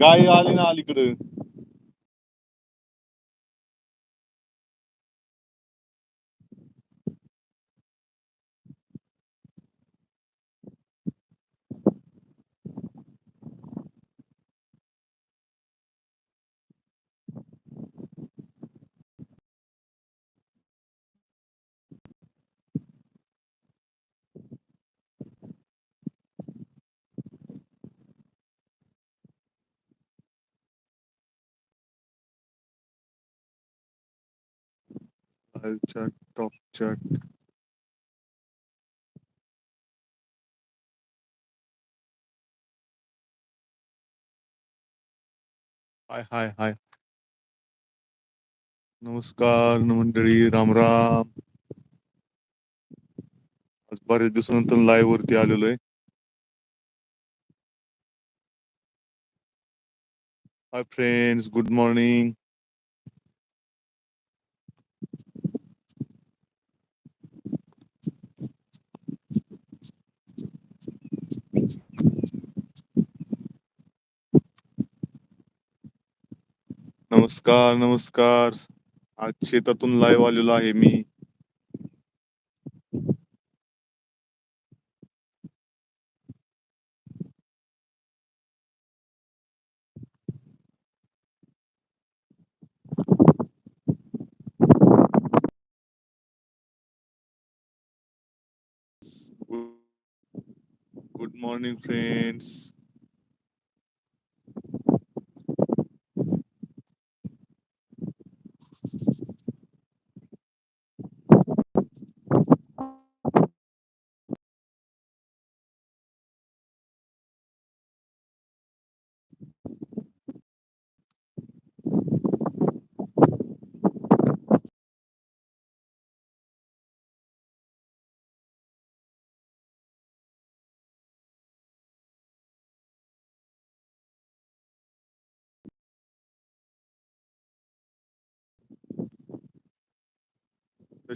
गाय आली ना अलीकडं खालच्या टॉपच्या हाय हाय हाय नमस्कार मंडळी राम राम आज बऱ्याच दिवसानंतर लाईव्ह वरती आलेलो आहे हाय फ्रेंड्स गुड मॉर्निंग नमस्कार नमस्कार. आज शेतातून लाईव्ह आलेलो आहे मी. Good morning friends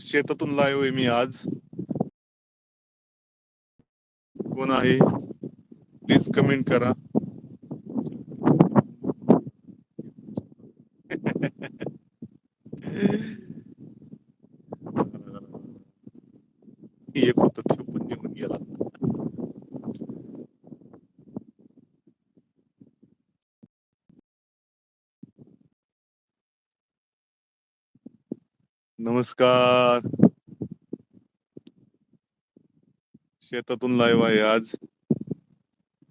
शेतातून लाईव्ह आहे मी आज. कोण आहे? प्लीज कमेंट करा. एक होत ते पण निघून गेला. नमस्कार. शेतातून लाईव्ह आहे आज.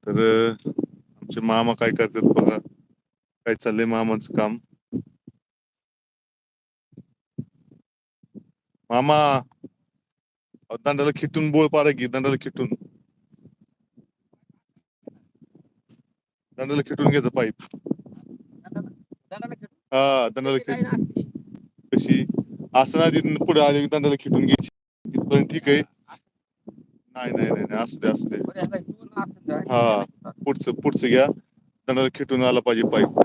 तर आमचे मामा काय करतात बघा. काय चाललंय मामाचं काम? मामा दंडाला खिटून बोळ पाडा की दंडाला खिटून. दंडाला खिटून घ्यायचं पाईप. हा दंडाला खिट कशी? असं ना तिथून पुढे आले दंडाला खिटून घ्यायची. तिथपर्यंत ठीक आहे. नाही नाही नाही नाही, असू दे असू दे. हा पुढचं पुढचं घ्या. दंडाला खिटून आला पाहिजे पाईप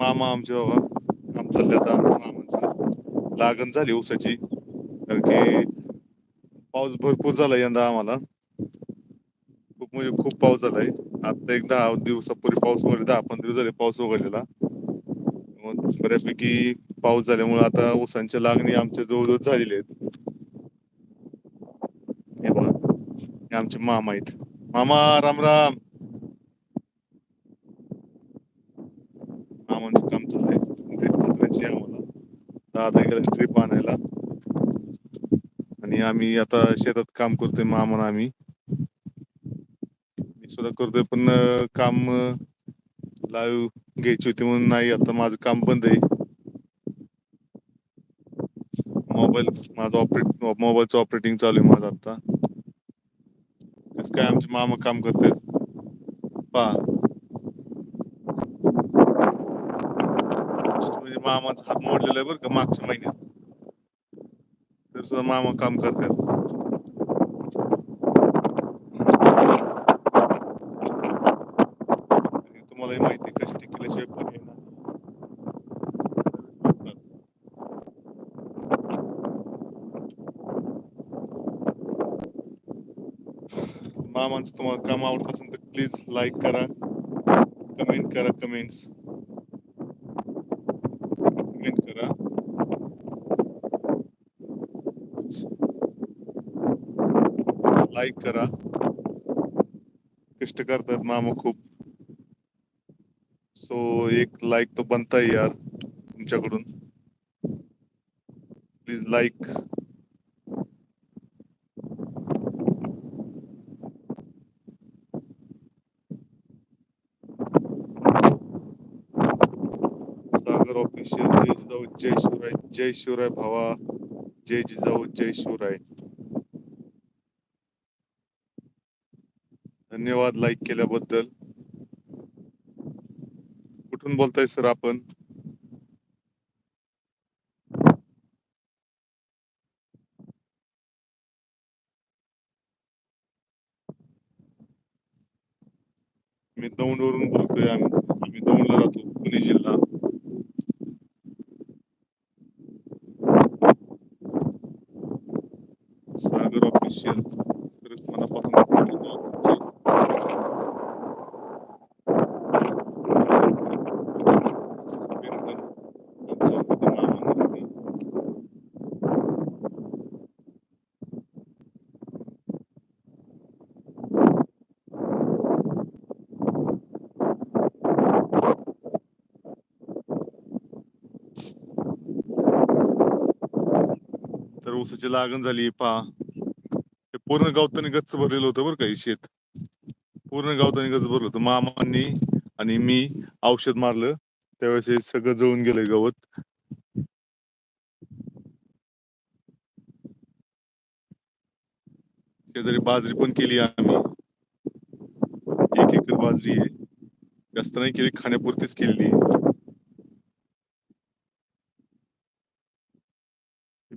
मामा आमचे बाबा काम चाललंय आता. आमच्या मामांचं. लागण झाली ऊसाची. कारण की पाऊस भरपूर झाला यंदा आम्हाला. खूप म्हणजे खूप पाऊस झालाय. आता एक दहा दिवसापूर्वी पाऊस उघडला दहा पंधरा दिवस झाले पाऊस उघडलेला मग बऱ्यापैकी पाऊस झाल्यामुळे आता ऊसांच्या लागणी आमच्या जवळजवळ झालेली आहेत. हे बघा हे आमचे मामा आहेत. मामा राम राम. मामांचं काम चाललंय. ड्रीप पत्र्याची आम्हाला. दहा तारखेला ट्रीप आणायला. आणि आम्ही आता शेतात काम करतोय मामा आणि आम्ही. मी सुद्धा करतोय पण काम लाईव्ह घ्यायची होती म्हणून नाही आता माझं काम बंद आहे. मोबाईल माझं ऑपरेट मोबाईलचं ऑपरेटिंग चालू आहे माझं आता. कसं काय आमचे मामा काम करतात पा म्हणजे मामाचा हात मोडलेला आहे बरं का मागच्या महिन्यात. तर सुद्धा मामा काम करतात. तुम्हाला तुम्हालाही माहिती कष्ट केल्याशिवाय पर्याय नाही मामांचं तुम्हाला काम आवडत असेल तर प्लीज लाईक करा. कमेंट करा कमेंट्स कमेंट करा. लाईक करा. कष्ट करतात मामा खूप. सो एक लाईक तो बनता यार तुमच्याकडून. प्लीज लाईक जय जय शिवराय जय शिवराय भावा जय जिजाऊ जय शिवराय. धन्यवाद लाईक केल्याबद्दल. कुठून बोलताय सर आपण मी दौंडवरून बोलतोय आम्ही आम्ही दौंडला राहतो पुणे जिल्हा सागर ऑफिशियल खरंच मनापासून धन्यवाद त्याची लागण झाली पहा. हे पूर्ण गावतानी गच्च भरलेलं होतं बरं का शेत. पूर्ण गावतानी गच्च भरलं होतं. मामांनी आणि मी औषध मारलं. त्यावेळेस हे सगळं जळून गेलंय गवत. शेजारी बाजरी पण केली आम्ही. एक एकर बाजरी आहे. जास्त नाही केली खाण्यापुरतीच केली.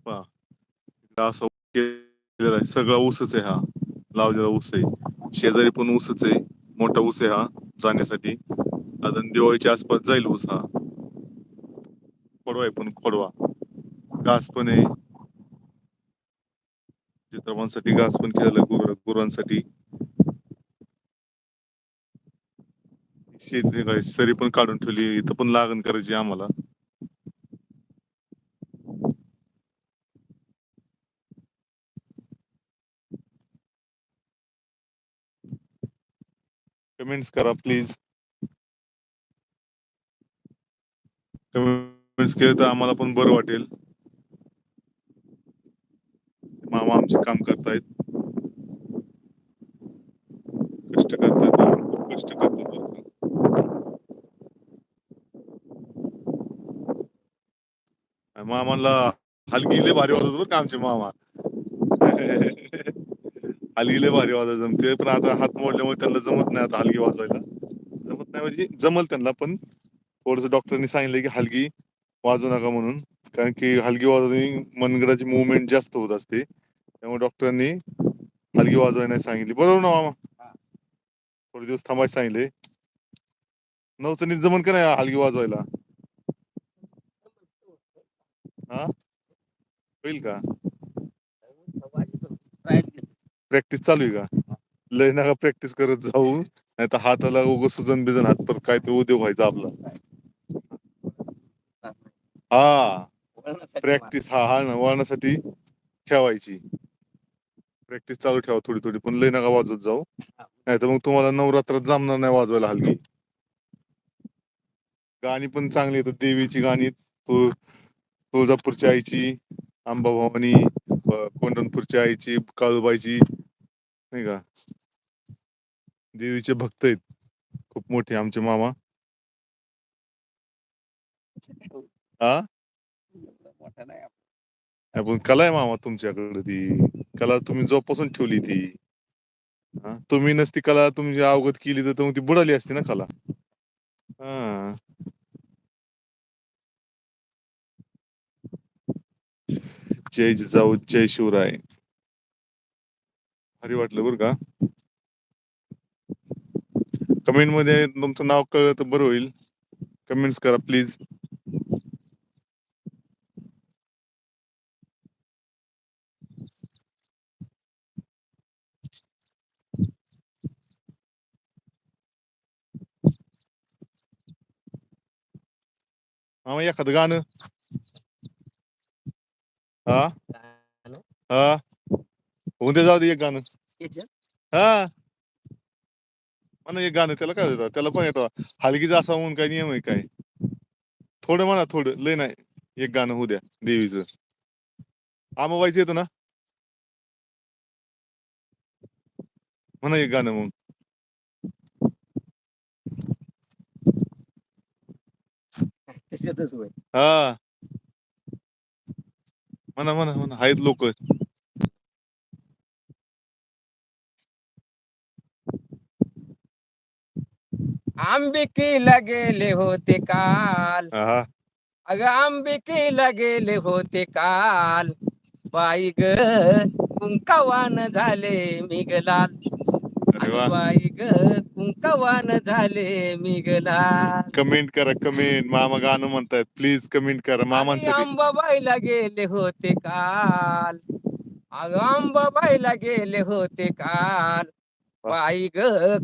पहा. असं केलेलं आहे? सगळा ऊसच आहे हा. लावलेला ऊस आहे. शेजारी पण ऊसच आहे. मोठा ऊस आहे हा जाण्यासाठी. साधारण दिवाळीच्या आसपास जाईल ऊस हा. खोडवा आहे पण खोडवा. घास पण आहे. चित्रपांसाठी घास पण केलेलं गुर गुरांसाठी. शेती सरी पण काढून ठेवली. इथं पण लागण करायची आम्हाला. कमेंट्स करा प्लीज कमेंट्स केले तर आम्हाला पण बरं वाटेल. मामा आमचे काम करतायत. कष्ट करतायत खूप कष्ट करतात मामाला हलगी लय भारी वाटत बरं का आमचे मामा. हलगीले भारी वाजायला जमते पण आता हात मोडल्यामुळे त्यांना जमत नाही आता हलगी वाजवायला. जमत नाही म्हणजे जमल त्यांना पण थोडस डॉक्टरनी सांगितलं की हलगी वाजवू नका म्हणून. कारण की हलगी वाजवणे मनगडाची मुवमेंट जास्त होत असते. त्यामुळे डॉक्टरांनी हलगी वाजवायला नाही सांगितली. बरोबर ना मामा? थोडे दिवस थांबायला सांगितले. नव्हतं जमन का नाही हलगी वाजवायला? हा? होईल का? प्रॅक्टिस चालू आहे का? लय नका प्रॅक्टिस करत जाऊ. नाही तर हाताला उग सुजन बिजन हात पर ते उद्योग व्हायचा आपला. हा. प्रॅक्टिस हा हा ना वळणासाठी ठेवायची. प्रॅक्टिस चालू ठेवा थोडी थोडी पण लय नका वाजवत जाऊ. नाही तर मग तुम्हाला नवरात्रात जमणार नाही वाजवायला हलकी. गाणी पण चांगली येतात देवीची गाणी तु तुळजापूरच्या आईची अंबाभवानी ब- आईची काळूबाईची. नाही का? देवीचे भक्त आहेत. खूप मोठे आमचे मामा. हा पण कला आहे मामा तुमच्याकडे ती. कला तुम्ही जोपासून ठेवली ती. हा? तुम्ही नसती कला तुम्ही अवगत केली तर मग ती बुडाली असती ना कला. हा. जय जिजाऊ जय शिवराय. भारी वाटलं बरं का? कमेंटमध्ये तुमचं नाव कळलं तर बरं होईल. कमेंट्स करा प्लीज. एखादं गाणं. हा? हा? उद्या जाऊ दे एक गाणं. हा. म्हणा एक गाणं त्याला काय होतं? त्याला पण येतं हलगीचा असा म्हणून काय नियम आहे काय? थोडं म्हणा थोडं लय नाही. एक गाणं होऊ द्या देवीचं. आमाबाईचं येतं ना? म्हणा एक गाणं मग. हा. म्हणा म्हणा म्हणा. आहेत लोक. आंबिकीला गेले होते काल। अग आंबिकीला गेले होते काल। बाई ग कुंकावान झाले मिगलाल बाई ग कुंकावान झाले मिगलाल कमेंट करा कमेंट. मामा गाणं म्हणतायत. प्लीज़ कमेंट करा मामांसाठी. अंबाबाईला गेले होते काल. अग अंबाबाईला गेले होते काल. बाई ग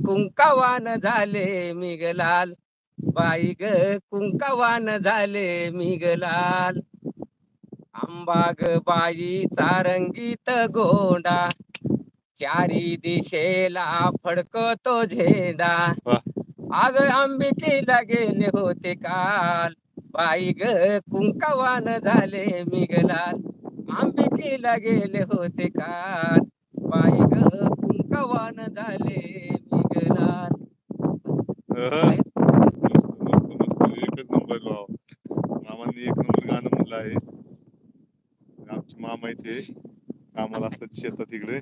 कुंकावान झाले मिगलाल. बाई ग कुंकावान झाले मिगलाल. आंबाग बाई रंगीत गोंडा. चारी दिशेला फडकतो झेंडा. आग अंबिकीला गेले होते काल. बाई ग कुंकावान झाले मिगलाल. आंबिकीला गेले होते काल. बाई ग कुंकावान झाले अहं. मस्त मस्त मस्त. एकच नंबर भाव मामांनी एक नंबर गाणं म्हणलं आहे. आमचे मामा इथे कामाला असतात शेतात तिकडे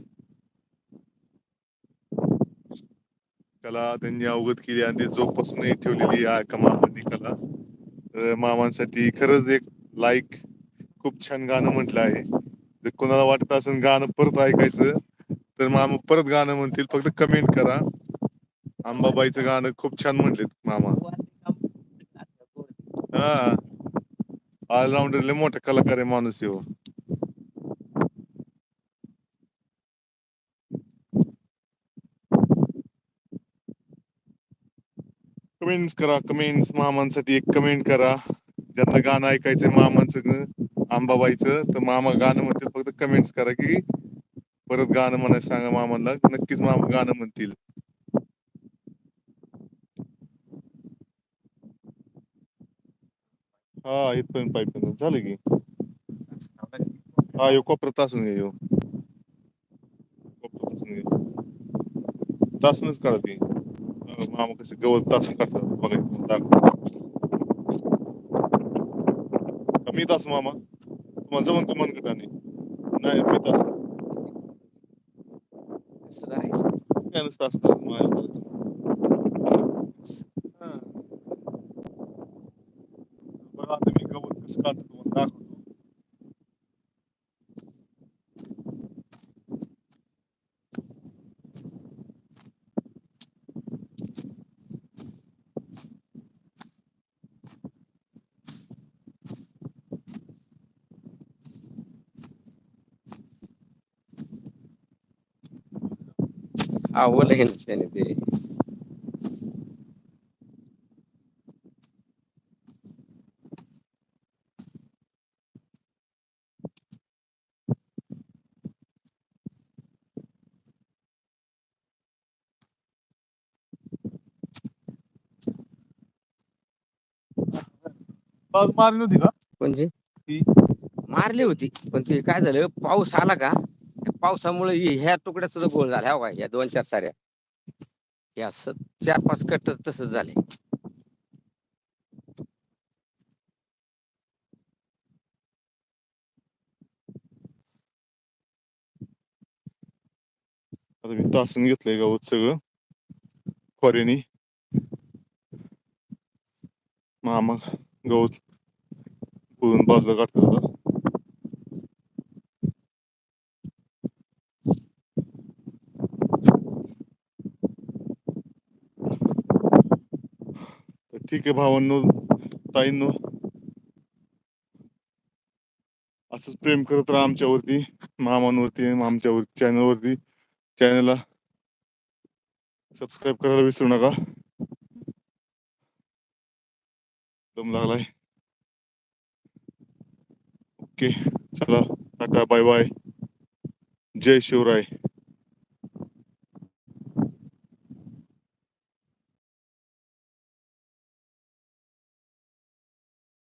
कला त्यांनी अवगत केली आणि ते जोपासूनही ठेवलेली आहे का मामांनी कला तर मामांसाठी खरंच एक लाईक खूप छान गाणं म्हटलं आहे. जर कोणाला वाटत असेल गाणं परत ऐकायचं तर मामा परत गाणं म्हणतील फक्त कमेंट करा. अंबाबाईचं गाणं खूप छान म्हणलेत मामा. हा. ऑलराऊंडर लय मोठा कलाकार आहे माणूस येऊ कमेंट्स हो. करा कमेंट्स मामांसाठी एक कमेंट करा. ज्यांना गाणं ऐकायचंय मामांचं आंबाबाईचं अंबाबाईचं तर मामा गाणं म्हणतील फक्त कमेंट्स करा की परत गाणं म्हणायला सांगा मामाला नक्कीच मामा गाणं म्हणतील. हा इथपर्यंत पाईप झालं की. हा यो कोपरा तासून घे यो तासून घे तासूनच करा ती. मामा कसे गवत तासून करतात बघा दाखव मी तास मामा. तुम्हाला जमन का मनगटाने? नाही मी तास. काय नसतं असतं माझ्या बघा आता मी आवडलं हे त्याने ते पाऊस मारली नव्हती का? म्हणजे ती. मारली होती. पण ते काय झालं? पाऊस आला का? पावसामुळे ह्या तुकड्या सुद्धा गोळ झाल्या हो या दोन चार साऱ्या. या चार पाच कट तसंच झाले. आता मी तासून घेतलंय गवत सगळं. खोऱ्यानी. मामा गवत पुळून बाजूला काढतात आता. ठीक आहे भावांनो ताईंनो. असंच प्रेम करत राहा आमच्यावरती मामांवरती आमच्यावर चॅनलवरती. चॅनलला सबस्क्राईब करायला विसरू नका. दम लागलाय. ओके चला टाटा बाय बाय जय शिवराय.